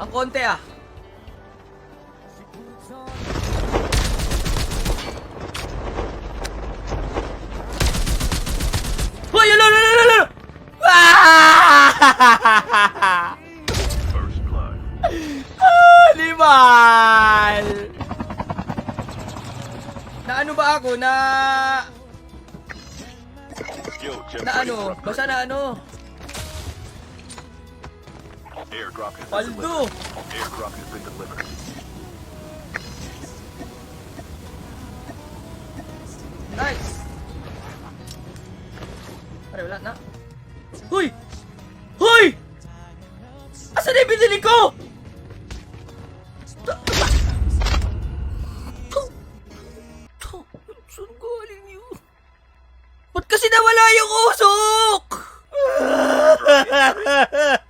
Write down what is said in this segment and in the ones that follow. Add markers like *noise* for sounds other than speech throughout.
Ang konti ah. Hoy, ano? Ah! First *laughs* blood. Animal! Na ano ba ako? Na... Na ano? Basta na ano? Airdrop has been Paldo! delivered. Airdrop has been delivered. Nice! Pare, wala na. Hoy! Hoy! Asan na yung binili ko? Saan galing yun? Ba't kasi nawala yung usok? *laughs*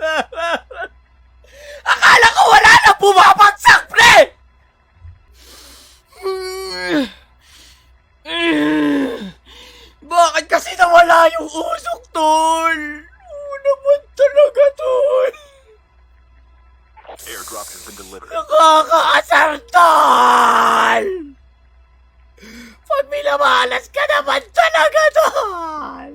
Pag minamalas ka naman talaga, tol!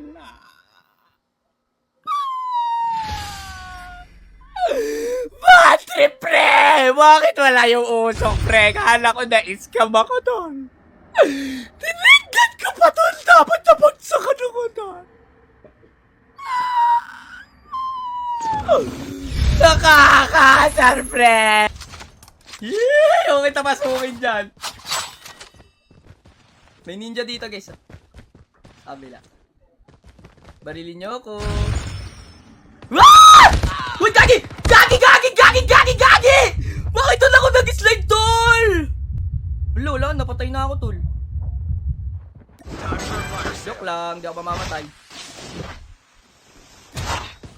Battery, pre! Bakit wala yung usok, pre? Kala ko na-scam ako, tol. Tinignan ka pa, tol! Dapat napagsakan ako, tol. Nakakaasar, pre! Yee! Huwag kita dyan. May ninja dito, guys. Kabila. Barilin niyo ako. Ah! Uy, gagi! Gagi, gagi, gagi, gagi, gagi! Bakit doon ako nag-slide, tol? Wala, wala. Napatay na ako, tol. Joke lang. Di ako mamamatay.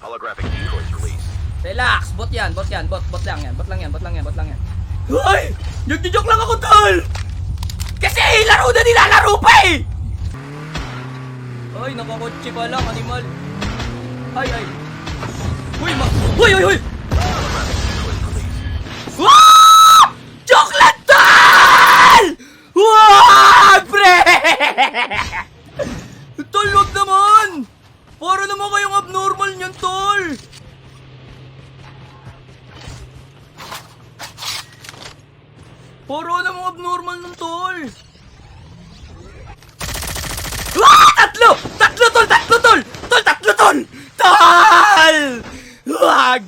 Holographic decoys released. Relax, bot yan, bot yan, bot, bot lang yan, bot lang yan, bot lang yan, bot lang yan. Hoy! Nagdi-joke lang ako, tol! Kasi laro na nilalaro pa eh! Ay, nakakotse pa lang, animal. Ay, ay. Hoy, ma... Hoy, hoy, hoy! Para namang abnormal ng tol! Ah! Tatlo! Tatlo, tol! Tatlo, tol! Tol, tatlo, tol! Tol! Wag!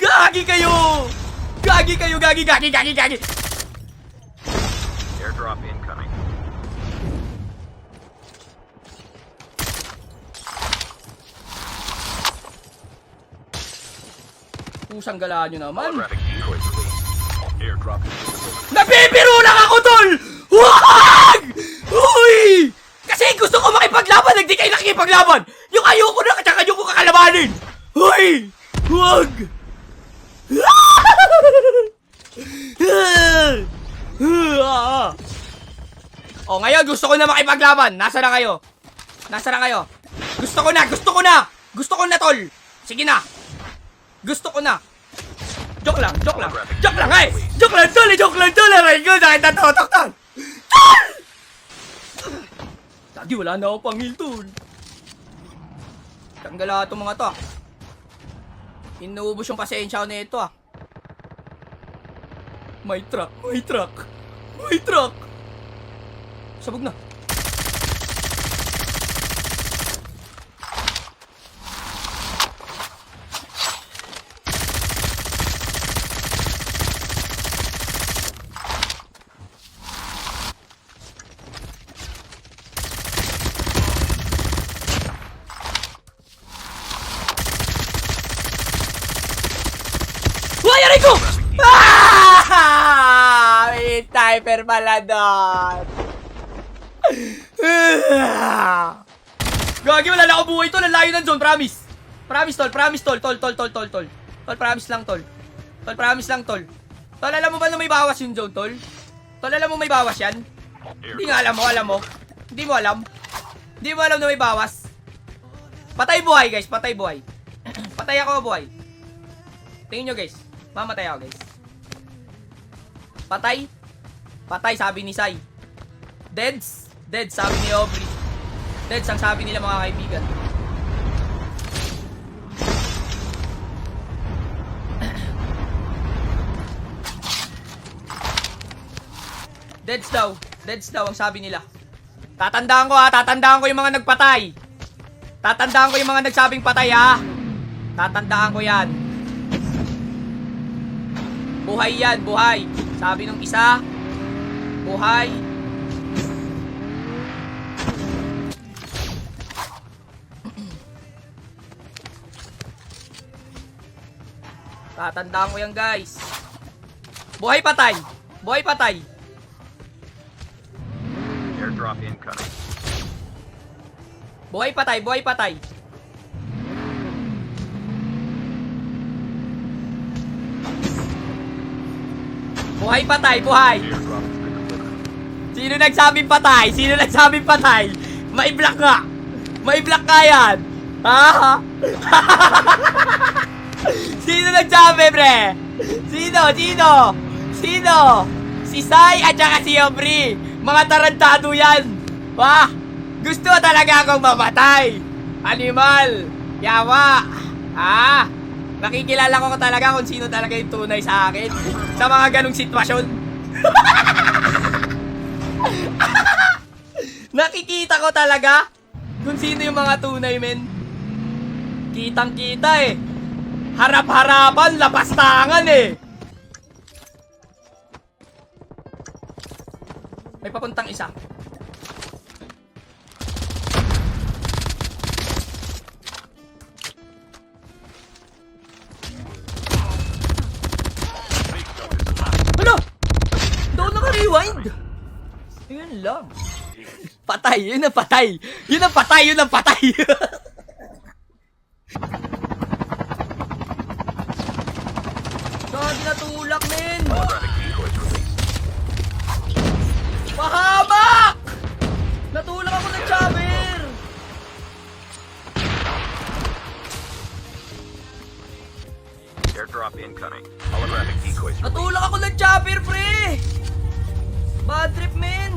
Gagi kayo! Gagi kayo, gagi, gagi, gagi, gagi! Airdrop incoming. Pusang galaan nyo naman. Nabibiro lang ako, tol! Wag! Uy! Kasi gusto ko makipaglaban, hindi kayo nakikipaglaban! Yung ayoko na, tsaka ayoko kakalabanin! Uy! Wag! *laughs* O ngayon, gusto ko na makipaglaban. Nasa na kayo? Nasa na kayo? Gusto ko na, gusto ko na! Gusto ko na, tol! Sige na! Gusto ko na! Joke lang, joke lang. Joke lang, ay! Joke lang, tol! Joke lang, tol! Aray ko, dahil natotok, tol! Tol! Tadi, wala na ako pang heal, tol. Tanggala itong mga to, ah. Inuubos yung pasensya ko na ito, ah. May truck, may truck, may truck. Sabog na. Uy, aray ko! Ah! May sniper pala doon. Gagi, wala na ako buhay tol. Ang layo ng zone, promise. Promise, tol. Promise, tol. Tol, tol, tol, tol, tol. Tol, promise lang, tol. Tol, promise lang, tol. Tol, alam mo ba na may bawas yung zone, tol? Tol, alam mo may bawas yan? Hindi nga alam mo, alam mo. Hindi mo alam. Hindi mo alam na may bawas. Patay buhay, guys. Patay buhay. *clears throat* Patay ako buhay? Tingin nyo guys. Mamatay ako guys. Patay? Patay sabi ni Sai. Deads? Deads sabi ni Aubrey. Deads ang sabi nila mga kaibigan. *clears throat* Deads daw. Deads daw ang sabi nila. Tatandaan ko ha, tatandaan ko yung mga nagpatay. Tatandaan ko yung mga nagsabing patay ha. Tatandaan ko yan. Buhay yan, buhay. Sabi nung isa, buhay. Tatandaan ko yan guys. Buhay patay. Buhay patay. Airdrop incoming. Buhay patay, buhay patay. Buhay patay, buhay. Sino nagsabing patay? Sino nagsabing patay? Maiblock ka. Maiblock ka yan. Ha? *laughs* Sino nagsabi, pre? Sino? Sino? Sino? Si Sai at saka si Aubrey. Mga tarantado yan. Wah! Gusto talaga akong mamatay. Animal. Yawa. Ha? Nakikilala ko talaga kung sino talaga yung tunay sa akin. Sa mga ganong sitwasyon. *laughs* *laughs* Nakikita ko talaga kung sino yung mga tunay, men. Kitang-kita eh. Harap-harapan, lapastangan eh. May papuntang isa. Yun lang. Patay, yun ang patay. Yun ang patay, yun ang patay. *laughs* Gagi natulak, men. Holographic decoys released. Pahamak! Natulak ako ng chopper. Airdrop incoming. Holographic decoys. Natulak ako ng chopper, pre. Bad trip, men.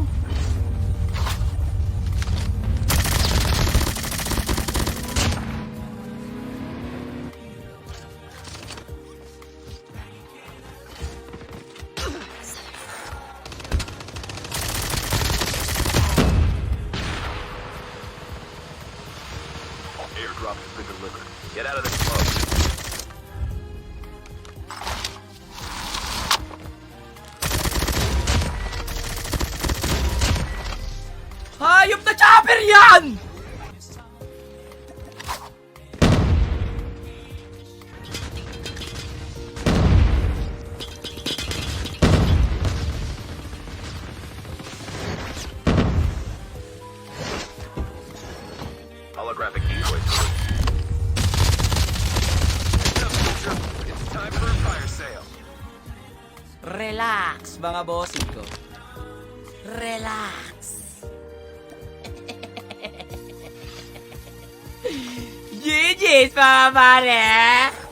Airdrop has been delivered. Get out of the smoke. Hayop na chopper yan! Relax, mga bossing ko. Relax. GG's, mga pare!